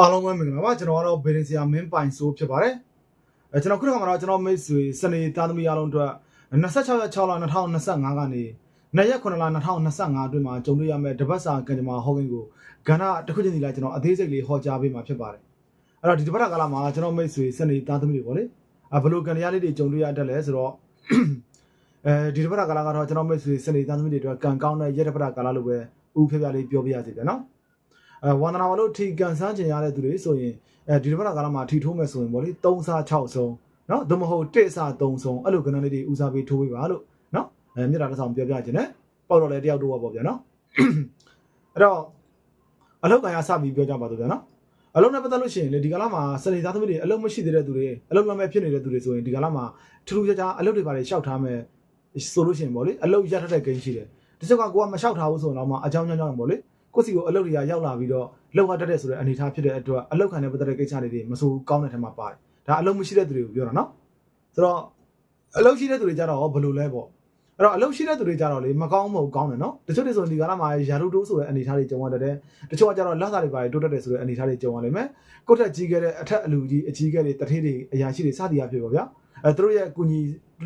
အားလုံးပဲမင်္ဂလာပါကျွန်တော်ကတော့ဘေရင်ဆီယာမင်းပိုင်ဆိုးဖြစ်ပါတယ်အဲကျွန်တော်ခုနကမှတော့ကျွန်တော်မိတ်ဆွေစနေသားသမီးအားလုံးအတွက်26ရက်6လ2025ကနေ2ရက်9လ2025အတွင်းမှာကြုံတွေ့ရမယ့်တပတ်စာကံကြမ္မာဟောကင်းကိုကဏ္ဍတစ်ခုချင်းစီလိုက်ကျွန်တော်အသေးစိတ်လေးဟောကြားပေးမှာဖြစ်ပါတယ်အဲ့တော့ဒီတပတ်ကာလမှာကျွန်တော်မိတ်ဆွေစနေသားသမီးတွေပေါ့လေအဘလို့ကံရလေးတွေကြုံတွေ့ရတတ်လဲဆိုတော့အဲဒီတပတ်ကာလကတော့ကျွန်တော်မိတ်ဆွေစနေသားသမီးတွေအတွက်ကံကောင်းတဲ့ရက်တပတ်ကာလလို့ပဲဥဖျားဖျားလေးပြောပြရစီတယ်နော် အဲဝန္ဒနာဝလို့ထီကန်ဆန်းကျင်ရတဲ့သူတွေဆိုရင်အဲဒီတစ်ပတ်ကာလမှာထီထိုးမယ်ဆိုရင်ဗောလေ3စား6ဆုံးနော်ဒါမဟုတ်1စား3ဆုံးအဲ့လိုကဏ္ဍလေးတွေဦးစားပေးထိုးပေးပါလို့နော်အဲမြေတာတစ်ဆောင်ပြောပြခြင်းနဲ့ပေါ့တော့လေတယောက်တော့ပေါ့ဗျာနော်အဲ့တော့အလောက်ကရစပြီးပြောကြပါတော့ဗျာနော်အလုံးနဲ့ပတ်သက်လို့ရှိရင်လေဒီကလာမှာစနေသားသမီးတွေအလုံးမရှိသေးတဲ့သူတွေအလုံးလမ်းမဲ့ဖြစ်နေတဲ့သူတွေဆိုရင်ဒီကလာမှာထူးထူးခြားခြားအလုံးတွေပါလေရှောက်ထားမယ်ဆိုလို့ရှိရင်ဗောလေအလုံးရထတဲ့ဂိမ်းရှိတယ်တချို့ကကိုကမလျှောက်ထားဘူးဆိုတော့မှအကြောင်းကြောင်းကြောင့်ဗောလေ ကိုယ့်စီကိုအလုပ်တွေကရောက်လာပြီးတော့လောက်ရတတ်တဲ့ဆိုတဲ့အနေအထားဖြစ်တဲ့အတွက်အလုပ်ခံတဲ့ပတ်သက်တဲ့ကိစ္စတွေတွေမဆိုးကောင်းတဲ့ထက်မှာပါတယ်ဒါအလုပ်မရှိတဲ့သူတွေကိုပြောတာနော်ဆိုတော့အလုပ်ရှိတဲ့သူတွေကြတော့ဘယ်လိုလဲပေါ့အဲ့တော့အလုပ်ရှိတဲ့သူတွေကြတော့လေမကောင်းမဟုတ်ကောင်းတယ်နော်တချို့တွေဆိုရင်ဒီကာလမှာယာရုတိုးဆိုတဲ့အနေအထားတွေကြုံရတတ်တယ်တချို့ကကြတော့လက်စာတွေပါတိုးတက်တယ်ဆိုတဲ့အနေအထားတွေကြုံရလိမ့်မယ်ကိုယ့်ထက်ကြီးခဲ့တဲ့အထက်အလူကြီးအကြီးခဲ့တဲ့တထေးတွေအရာရှိတွေစသည်အဖြစ်ပေါ့ဗျာအဲသူတို့ရဲ့ကုညီ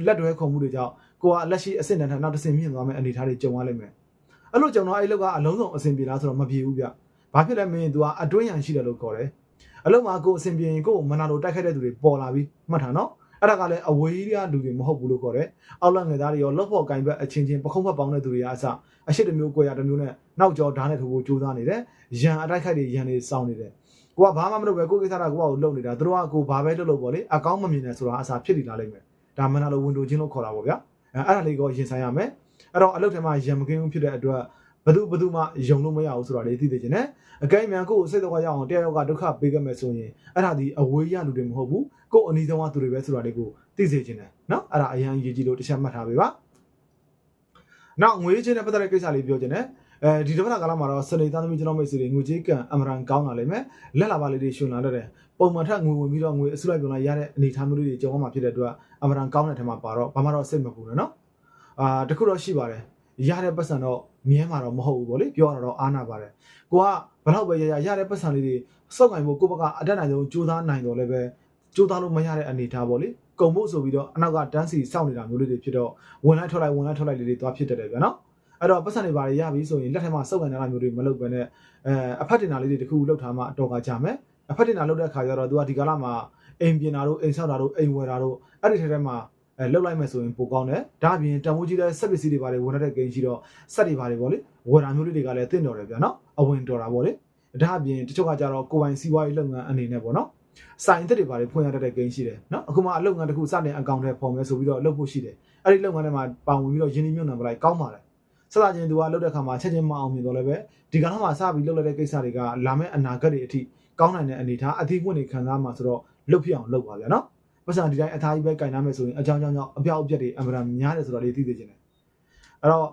လက်တွဲခုံမှုတွေကြောင့်ကိုကလက်ရှိအဆင့်တန်းထက်နောက်တစ်ဆင့်မြင့်သွားမယ့်အနေအထားတွေကြုံရလိမ့်မယ် အဲ့လိုကျွန်တော်အဲ့လောက်ကအလုံးစုံအဆင်ပြေလားဆိုတော့မပြေဘူးဗျ။ဘာဖြစ်လဲမင်း तू ကအတွင်းရန်ရှိတယ်လို့ခေါ်တယ်။အလုံးမှာကိုယ်အဆင်ပြေရင်ကိုယ်ကိုမနာလိုတိုက်ခိုက်တဲ့သူတွေပေါ်လာပြီးမှတ်ထားနော်။အဲ့ဒါကလည်းအဝေးကြီးကလူတွေမဟုတ်ဘူးလို့ခေါ်တယ်။အောက်လက်ငယ်သားတွေရောလော့ဖို့ကင်ဘက်အချင်းချင်းပခုံးဖက်ပေါင်းတဲ့သူတွေကအစအရှိတမျိုးကိုရတစ်မျိုးနဲ့နောက်ကျော်ဓာတ်နဲ့ထိုးဖို့ကြိုးစားနေတယ်။ရန်အတိုက်ခိုက်တွေရန်တွေစောင်းနေတယ်။ကိုကဘာမှမလုပ်ပဲကိုယ်ကိစ္စတာကိုကကိုလုံနေတာသူတို့ကကိုဘာပဲလုပ်လို့ပေါ့လေအကောင်းမမြင်နဲ့ဆိုတာအစားဖြစ်နေလာလိမ့်မယ်။ဒါမနာလိုဝင်တိုချင်းလို့ခေါ်တာပေါ့ဗျာ။အဲအဲ့ဒါလေးကိုရင်ဆိုင်ရမယ်။ အဲ့တော့အလုပ်ထဲမှာရန်မကင်းဘူးဖြစ်တဲ့အတွက်ဘယ်သူဘယ်သူမှယုံလို့မရဘူးဆိုတာလေးသိသိချင်းနဲ့အကဲမြန်ကိုယ်စိတ်တော့ရအောင်တရားရောက်ကဒုက္ခပေးခဲ့မယ်ဆိုရင်အဲ့ဒါဒီအဝေးရလူတွေမဟုတ်ဘူးကိုယ်အနည်းဆုံးကသူတွေပဲဆိုတာလေးကိုသိစေချင်တယ်နော်အဲ့ဒါအရန်ရည်ကြီးလို့တစ်ချက်မှတ်ထားပေးပါနောက်ငွေချင်းနဲ့ပတ်သက်တဲ့ကိစ္စလေးပြောချင်တယ်အဲဒီတစ်ပတ်ကာလမှာတော့စနေသားသမီးကျွန်တော်မိတ်ဆွေတွေငွေကြေးကန်အမရန်ကောင်းလာလိမ့်မယ်လက်လာပါလေးတွေရှင်လာတဲ့ပုံမှန်ထက်ငွေဝင်ပြီးတော့ငွေအစုလိုက်ပြောင်းလိုက်ရတဲ့အနေအထားမျိုးလေးတွေကြုံရမှာဖြစ်တဲ့အတွက်အမရန်ကောင်းတဲ့ထက်မှာပါတော့ဘာမှတော့စိတ်မပူနဲ့နော် အာတခုတော့ရှိပါတယ်ရတဲ့ပတ်စံတော့မြဲမှာတော့မဟုတ်ဘူးဗောလေပြောရတော့အားနာပါတယ်ကိုကဘလောက်ပဲရရရတဲ့ပတ်စံလေးတွေစောက်ကင်ဖို့ကိုဘကအတက်နိုင်ဆုံးကြိုးစားနိုင်တော့လည်းပဲကြိုးစားလို့မရတဲ့အနေအထားဗောလေကုံဖို့ဆိုပြီးတော့အနောက်ကတန်းစီစောင့်နေတာမျိုးလေးတွေဖြစ်တော့ဝင်လိုက်ထွက်လိုက်ဝင်လိုက်ထွက်လိုက်လေးတွေသွားဖြစ်တတ်တယ်ဗျာနော်အဲ့တော့ပတ်စံတွေပါရရပြီဆိုရင်လက်ထက်မှာစောက်ကင်နေတာမျိုးတွေမလုပ်ဘဲနဲ့အဲအဖက်တင်တာလေးတွေတခုလောက်ထားမှအတော်ကကြမယ်အဖက်တင်တာလောက်တဲ့အခါကျတော့သူကဒီကာလမှာအိမ်ပြင်တာတို့အိမ်ဆောက်တာတို့အိမ်ဝယ်တာတို့အဲ့ဒီထဲထဲမှာ အဲလှုပ်လိုက်မယ်ဆိုရင်ပိုကောင်းတယ်ဒါအပြင်တံမိုးကြီးတဲ့စက်ပစ္စည်းတွေပါလေဝင်တဲ့ကိန်းရှိတော့စက်တွေပါလေပေါ့လေဝယ်တာမျိုးလေးတွေကလည်းတင့်တော်တယ်ဗျာနော်အဝင်တော်တာပေါ့လေဒါအပြင်တချို့ကကြတော့ကိုယ်ပိုင်စီးပွားရေးလုပ်ငန်းအနေနဲ့ပေါ့နော်စိုင်တက်တွေပါလေဖွင့်ရတဲ့ကိန်းရှိတယ်နော်အခုမှအလုပ်ငန်းတစ်ခုစတင်အကောင့်ထဲပေါ်မယ်ဆိုပြီးတော့လုပ်ဖို့ရှိတယ်အဲ့ဒီလုပ်ငန်းထဲမှာပါဝင်ပြီးတော့ယင်းနှမြုံနံပလိုက်ကောင်းပါလေစသချင်းသူကလုပ်တဲ့ခါမှာချက်ချင်းမအောင်မြင်တော့လည်းပဲဒီကနေ့မှစပြီးလုပ်လိုက်တဲ့ကိစ္စတွေကလာမယ့်အနာဂတ်တွေအထိကောင်းနိုင်တဲ့အနေအထားအသီးပွင့်တွေခံစားမှာဆိုတော့လုပ်ဖြစ်အောင်လုပ်ပါဗျာနော် ပတ်စံဒီတိုင်းအသားကြီးပဲကင်နာမယ်ဆိုရင်အကြောင်းကြောင်းကြောင့်အပြောက်အပြက်တွေအမှန်တမ်းများတယ်ဆိုတော့လေးသိသိချင်တယ်အဲ့တော့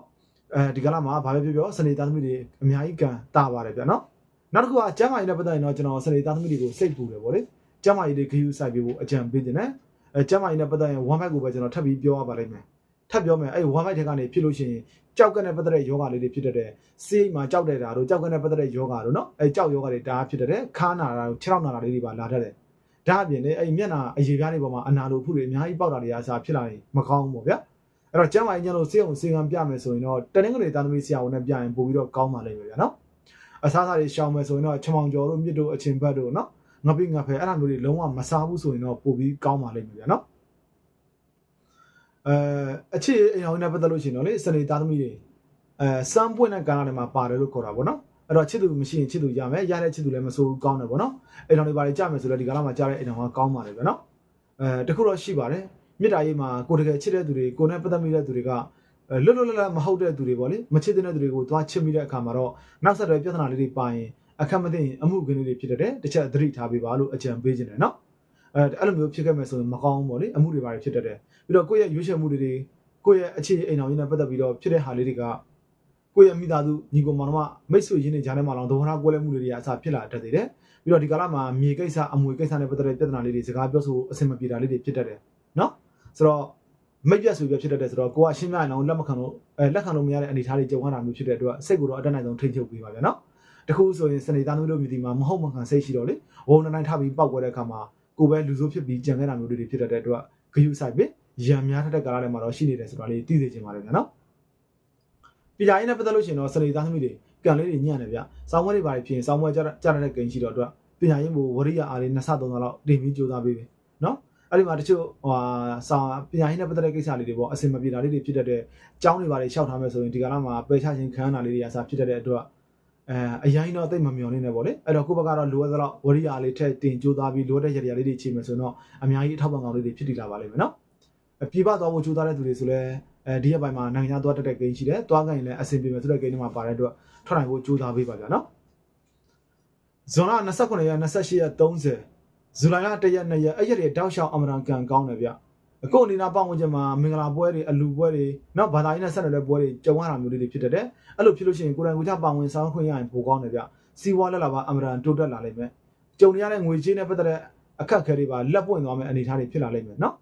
အဲဒီကလာမှာဘာပဲပြောပြောစနေသားသမီးတွေအများကြီးကန်တာပါတယ်ဗျာနော်နောက်တစ်ခုကကျမ်းမာရေးနဲ့ပတ်သက်ရင်တော့ကျွန်တော်စနေသားသမီးတွေကိုစိတ်ပူတယ်ဗောလေကျမ်းမာရေးတွေဂရုစိုက်ပေးဖို့အကြံပေးတင်တယ်အဲကျမ်းမာရေးနဲ့ပတ်သက်ရင် one bite ကိုပဲကျွန်တော်ထပ်ပြီးပြောရပါလိမ့်မယ်ထပ်ပြောမယ်အဲ့ one bite ထဲကနေဖြစ်လို့ရှိရင်ကြောက်ကနဲ့ပတ်သက်တဲ့ယောဂလေးတွေဖြစ်တတ်တယ်စေးမှာကြောက်တဲ့တာတို့ကြောက်ကနဲ့ပတ်သက်တဲ့ယောဂတို့နော်အဲကြောက်ယောဂတွေဒါဖြစ်တတ်တယ်ခါနာတာတို့ခြေထောက်နာတာလေးတွေပါလာတတ်တယ် ဒါအပြင်လည်းအဲ့မျက်နှာအရေပြားတွေပေါ်မှာအနာလိုဖုတွေအများကြီးပေါက်တာတွေအစားဖြစ်လာရင်မကောင်းဘူးပေါ့ဗျာအဲ့တော့ကျမ်းမာရေးကျလို့စေအောင်စေကံပြမယ်ဆိုရင်တော့တနင်္ဂနွေသားသမီးဆရာဝန်နဲ့ပြရင်ပို့ပြီးတော့ကောင်းပါလိမ့်မယ်ဗျာနော်အစားအစာတွေရှောင်မယ်ဆိုရင်တော့ချမောင်ကျော်တို့မြစ်တို့အချင်းဘတ်တို့နော်ငပိငဖဲအဲ့ဒါမျိုးတွေလုံးဝမစားဘူးဆိုရင်တော့ပို့ပြီးကောင်းပါလိမ့်မယ်ဗျာနော်အဲအခြေအိမ်အောင်နဲ့ပတ်သက်လို့ရှိရင်တော့လေစနေသားသမီးတွေအဲစမ်းပွင့်တဲ့ကာလတွေမှာပါတယ်လို့ခေါ်တာပေါ့နော် အဲ့တော့ချစ်သူမရှိရင်ချစ်သူရမယ်ရတဲ့ချစ်သူလည်းမဆိုးဘူးကောင်းတယ်ပေါ့နော်အိမ်တော်တွေပါလေကြမယ်ဆိုတော့ဒီကာလမှာကြားတဲ့အိမ်တော်ကကောင်းပါတယ်ဗျာနော်အဲတခုတော့ရှိပါတယ်မေတ္တာရေးမှာကိုတကယ်ချစ်တဲ့သူတွေကိုနဲ့ပတ်သက်မိတဲ့သူတွေကလွတ်လွတ်လပ်လပ်မဟုတ်တဲ့သူတွေပေါ့လေမချစ်တဲ့သူတွေကိုသွားချစ်မိတဲ့အခါမှာတော့နောက်ဆက်တွဲပြဿနာလေးတွေပါရင်အခက်မသိရင်အမှုကင်းလေးတွေဖြစ်တဲ့တစ်ချက်သတိထားပေးပါလို့အကြံပေးခြင်းတယ်နော်အဲအဲ့လိုမျိုးဖြစ်ခဲ့မယ်ဆိုရင်မကောင်းဘူးပေါ့လေအမှုတွေပါဖြစ်တတ်တယ်ပြီးတော့ကိုယ့်ရဲ့ရွေးချယ်မှုတွေကိုယ့်ရဲ့အခြေအိမ်တော်ကြီးနဲ့ပတ်သက်ပြီးတော့ဖြစ်တဲ့ဟာလေးတွေက ကိုယ့်ရဲ့မိသားစုညီကိုမောင်နှမမိတ်ဆွေရင်းနေကြတဲ့မှာတော့ဒုက္ခနာကွဲလဲမှုတွေတွေအစားဖြစ်လာတတ်သေးတယ်ပြီးတော့ဒီကာလမှာမြေကိစ္စအမွေကိစ္စနဲ့ပတ်သက်တဲ့ပြဿနာလေးတွေစကားပြောဆိုအဆင်မပြေတာလေးတွေဖြစ်တတ်တယ်နော်ဆိုတော့မိတ်ပြတ်ဆိုပြဖြစ်တတ်တယ်ဆိုတော့ကိုကရှင်းပြရင်တော့လက်မခံလို့အဲလက်ခံလို့မရတဲ့အနေအထားတွေကြုံရတာမျိုးဖြစ်တဲ့အတွက်စိတ်ကိုတော့အတက်နိုင်ဆုံးထိန်းချုပ်ပေးပါဗျာနော်တခုဆိုရင်စနေသားသမီးတို့မြည်ဒီမှာမဟုတ်မခံစိတ်ရှိတော့လေဝုံနိုင်ထပြီးပောက်ကွဲတဲ့အခါမှာကိုပဲလူဆိုးဖြစ်ပြီးကြံခဲ့တာမျိုးတွေဖြစ်တတ်တဲ့အတွက်ဂယုဆိုင်ပြီးရံများထက်တဲ့ကာလထဲမှာတော့ရှိနေတယ်ဆိုတာလေးသိစေချင်ပါတယ်ဗျာနော် ပညာရေးနဲ့ပတ်သက်လို့ရှိရင်တော့စနေသားသမီးတွေကံလေးတွေညံ့တယ်ဗျစောင်းမွေးတွေပါဖြစ်ရင်စောင်းမွေးကြကြတဲ့ကိန်းရှိတော့အတွက်ပညာရေးဘို့ဝရိယအားလေးနှစ်ဆသုံးဆလောက်တင်ပြီးကြိုးစားပေးပြီနော်အဲ့ဒီမှာတချို့ဟိုစာပညာရေးနဲ့ပတ်သက်တဲ့ကိစ္စလေးတွေပေါ့အစင်မပြေတာလေးတွေဖြစ်တတ်တဲ့အကြောင်းတွေပါလေးရှောက်ထားမယ်ဆိုရင်ဒီကလာမှာပယ်ချခြင်းခံရတာလေးတွေအစားဖြစ်တတ်တဲ့အတွက်အဲအရင်တော့အသိမမျောနေနေပေါ့လေအဲ့တော့ကိုယ့်ဘက်ကတော့လိုအပ်သလောက်ဝရိယလေးထက်တင်ကြိုးစားပြီးလိုအပ်တဲ့ရရလေးတွေချိန်မယ်ဆိုရင်တော့အများကြီးအထောက်ပံ့ကောင်းလေးတွေဖြစ်တည်လာပါလိမ့်မယ်နော်ပြေပသွားဖို့ကြိုးစားတဲ့သူတွေဆိုလဲ အဲဒီရက်ပိုင်းမှာနိုင်ငံခြားသွားတက်တဲ့ဂိမ်းရှိတယ်သွားကြရင်လည်းအဆင်ပြေမယ်ဆိုတဲ့ဂိမ်းတွေမှာပါတဲ့အတွက်ထွက်နိုင်ဖို့ကြိုးစားပေးပါဗျာနော်ဇွန်လ29ရက်28ရက်30ဇူလိုင်လ1ရက်2ရက်အဲ့ရက်တွေတောက်လျှောက်အမရန်ကန်ကောင်းတယ်ဗျအခုအနေနာပတ်ဝန်းကျင်မှာမင်္ဂလာပွဲတွေအလူပွဲတွေနောက်ဘာသာရေးနဲ့ဆက်နွယ်တဲ့ပွဲတွေကြုံရတာမျိုးတွေဖြစ်တတ်တယ်အဲ့လိုဖြစ်လို့ရှိရင်ကိုယ်တိုင်ကိုယ်ချပါဝင်ဆောင်ခွင့်ရရင်ပိုကောင်းတယ်ဗျစီဝါလက်လာပါအမရန်တိုးတက်လာလိမ့်မယ်ကြုံရတဲ့ငွေကြေးနဲ့ပတ်သက်တဲ့အခက်အခဲတွေပါလက်ပွင့်သွားမယ့်အနေအထားတွေဖြစ်လာလိမ့်မယ်နော်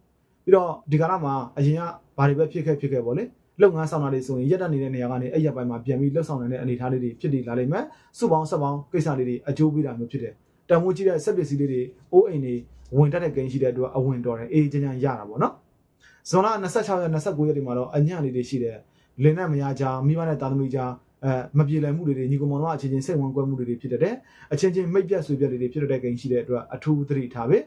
ပြီးတော့ဒီကလာမှာအရင်ကဘာတွေပဲဖြစ်ခဲ့ဖြစ်ခဲ့ပေါ့လေလုပ်ငန်းဆောင်တာတွေဆိုရင်ရက်တက်နေတဲ့နေရာကနေအဲ့ရက်ပိုင်းမှာပြန်ပြီးလှုပ်ဆောင်နေတဲ့အနေအထားလေးတွေဖြစ်တည်လာလိမ့်မယ်စုပေါင်းဆက်ပေါင်းကိစ္စလေးတွေအကျိုးပေးတာမျိုးဖြစ်တယ်တန်ဖိုးကြီးတဲ့စက်ပစ္စည်းလေးတွေအိုးအိမ်တွေဝင်တက်တဲ့ဂိမ်းရှိတဲ့အတွက်အဝင်တော်တယ်အေးချမ်းချမ်းရတာပေါ့နော်ဇွန်လ26ရက်29ရက်တွေမှာတော့အညံ့လေးတွေရှိတယ်လင်းနဲ့မရကြမိဘနဲ့တာသမီကြားအဲမပြေလည်မှုတွေညီကောင်မောင်တို့အချင်းချင်းစိတ်ဝင်ကွဲမှုတွေဖြစ်တဲ့အချင်းချင်းမိတ်ပြတ်ဆွေပြတ်တွေဖြစ်တဲ့ဂိမ်းရှိတဲ့အတွက်အထူးသတိထားပဲ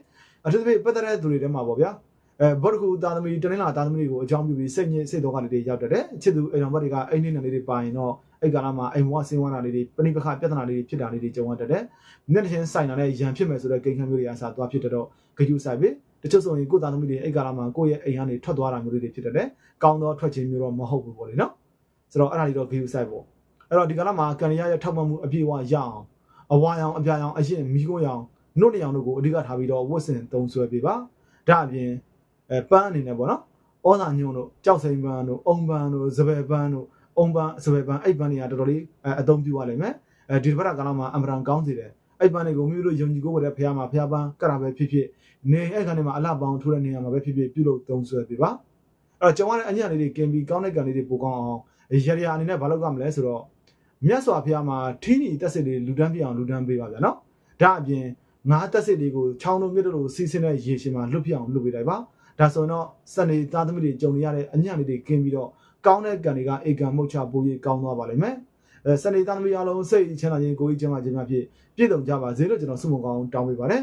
အထူးသဖြင့်ပတ်သက်တဲ့သူတွေထဲမှာပေါ့ဗျာ အဲဘော့တကူတာသမီတနင်္လာတာသမီတွေကိုအကြောင်းပြုပြီးစိတ်ညစ်စိတ်တော့ကလေးတွေရောက်တတ်တယ်ချစ်သူအိမ်တော်ဘက်တွေကအိမ်နေနေလေးတွေပါရင်တော့အဲ့ကာလမှာအိမ်ဘဝဆင်းဝါတာလေးတွေပဏိပခပြဿနာလေးတွေဖြစ်တာလေးတွေကြုံရတတ်တယ်မျက်နှာချင်းဆိုင်တာနဲ့ရန်ဖြစ်မယ်ဆိုတဲ့ဂိမ်းခမ်းမျိုးတွေအစားသွားဖြစ်တော့ဂယုဆိုင်ပြီတချို့ဆိုရင်ကိုယ်သားသမီးတွေအဲ့ကာလမှာကိုယ့်ရဲ့အိမ်ကနေထွက်သွားတာမျိုးတွေဖြစ်တတ်တယ်ကောင်းသောထွက်ခြင်းမျိုးတော့မဟုတ်ဘူးပေါ့လေနော်ဆိုတော့အဲ့ဒါလေးတော့ဂယုဆိုင်ပေါ့အဲ့တော့ဒီကာလမှာကန်ရရဲ့ထောက်မှတ်မှုအပြည့်အဝရအောင်အဝါရောင်အပြာရောင်အရင်မီးကိုရောင်နှုတ်နေအောင်တို့ကိုအဓိကထားပြီးတော့ဝတ်ဆင်သုံးဆွဲပေးပါဒါအပြင် အဲပန်းအနေနဲ့ပေါ့နော်ဩဇာညုံတို့ကြောက်စိန်ပန်းတို့အုံပန်းတို့စပယ်ပန်းတို့အုံပန်းစပယ်ပန်းအဲ့ပန်းတွေကတော်တော်လေးအသုံးပြုရလိမ့်မယ်အဲဒီတစ်ပတ်ကလာမှာအမရန်ကောင်းစေတယ်အဲ့ပန်းတွေကိုမိမိတို့ယုံကြည်ကိုယ်တဲ့ဖះမှာဖះပန်းကတာပဲဖြစ်ဖြစ်နေအဲ့ကနေမှာအလှပေါင်းထိုးတဲ့နေရာမှာပဲဖြစ်ဖြစ်ပြုလုပ်သုံးဆွဲပေးပါအဲ့တော့ကျွန်တော်ကအညံ့လေးတွေကင်ပြီးကောင်းတဲ့ကံလေးတွေပိုကောင်းအောင်ရရအနေနဲ့ဘာလုပ်ရမလဲဆိုတော့မြတ်စွာဘုရားမှာထင်းကြီးတက်စစ်လေးလူတန်းပြအောင်လူတန်းပေးပါဗျာနော်ဒါအပြင်ငါးတက်စစ်လေးကိုချောင်းတို့မြစ်တို့စီးစင်းတဲ့ရေရှင်မှာလွတ်ပြအောင်လွတ်ပေးလိုက်ပါ ဒါဆိုရင်တော့စနေသားသမီးတွေကြုံရတဲ့အညံ့လေးတွေကင်းပြီးတော့ကောင်းတဲ့ကံတွေကအေကံမုတ်ချပိုးရေးကောင်းသွားပါလိမ့်မယ်အဲစနေသားသမီးအားလုံးစိတ်ချမ်းသာခြင်းကိုယ်ကြီးချမ်းသာခြင်းများဖြင့်ပြည့်စုံကြပါစေလို့ကျွန်တော်ဆုမွန်ကောင်းတောင်းပေးပါတယ်